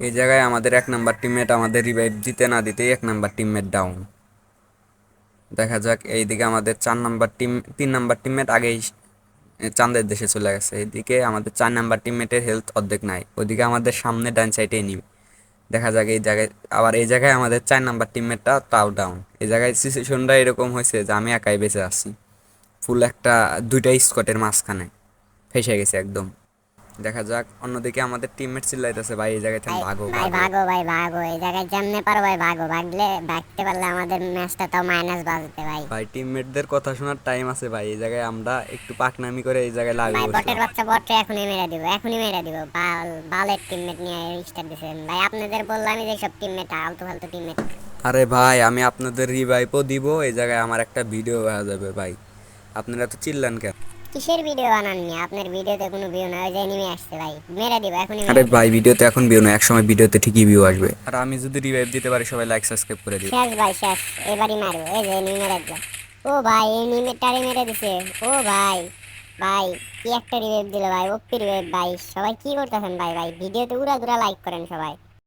এই জায়গায় আমাদের এক নাম্বার টিমমেট আমাদের রিভাইভ দিতে না দিতেই এক নাম্বার টিমমেট ডাউন দেখা যাক, এইদিকে আমাদের চার নাম্বার টিম তিন নাম্বার টিমমেট আগেই চাঁদের দেশে চলে গেছে। এদিকে আমাদের চার নাম্বার টিমমেটের হেলথ অর্ধেক নাই। ওইদিকে আমাদের সামনে ডান সাইডে এনিমি দেখা যাক, এই জায়গায়, আবার এই জায়গায় আমাদের চার নাম্বার টিমমেটটা তাও ডাউন এই জায়গায় সিচুয়েশনটা এরকম হয়েছে যে আমি একাই বেঁচে আছি। ফুল একটা, দুইটা স্কটের মাঝখানে। ফেসে গেছে একদম। দেখা যাক অন্যদিকে আমাদের টিমমেট চিল্লাইতেছে ভাই এই জায়গায় থেকে ভাগো ভাই ভাগো। ভাই ভাগো এই জায়গায় যেমনে পারো ভাই ভাগো ভাগলে ভাগতে পারলে আমাদের ম্যাচটা তাও মাইনাস বাজতে ভাই। ভাই টিমমেটদের কথা শোনার টাইম আছে ভাই এই জায়গায় আমরা একটু পাকনামি করে এই জায়গায় লাগবে ভাই বটের বাচ্চা বটে এখনই মেরে দিব এখনই মেরে দিব। বাল বালের টিমমেট নিয়ে স্টার্ট দিছেন। ভাই আপনাদের বললামই যে সব টিমমেট আলতু ফালতু টিমমেট আরে ভাই আমি আপনাদের রিভাইভও দিব এই জায়গায় আমার একটা ভিডিও হয়ে যাবে ভাই। আপনারা তো চিল্লান কেন? কিসের ভিডিও বানাননি আপনার ভিডিওতে কোনো ভিউ না ওই যে এনিমি আসছে ভাই। মেরে দিব এখনই মেরে আরে ভাই ভিডিওতে এখন ভিউ না একসময় ভিডিওতে ঠিকই ভিউ আসবে। আর আমি যদি রিভাইভ দিতে পারি সবাই লাইক সাবস্ক্রাইব করে দিই শেষ ভাই শেষ। এবারই মারবো। এই যে এনিমি মেরে দিল। ও ভাই এনিমিটারে মেরে দিছে। ও ভাই ভাই কি একটা রিভাইভ দিল ভাই। ওপি রিভাইভ ভাই। সবাই কি করতেছেন ভাই ভাই? ভিডিওতে উড়া দুরা লাইক করেন সবাই।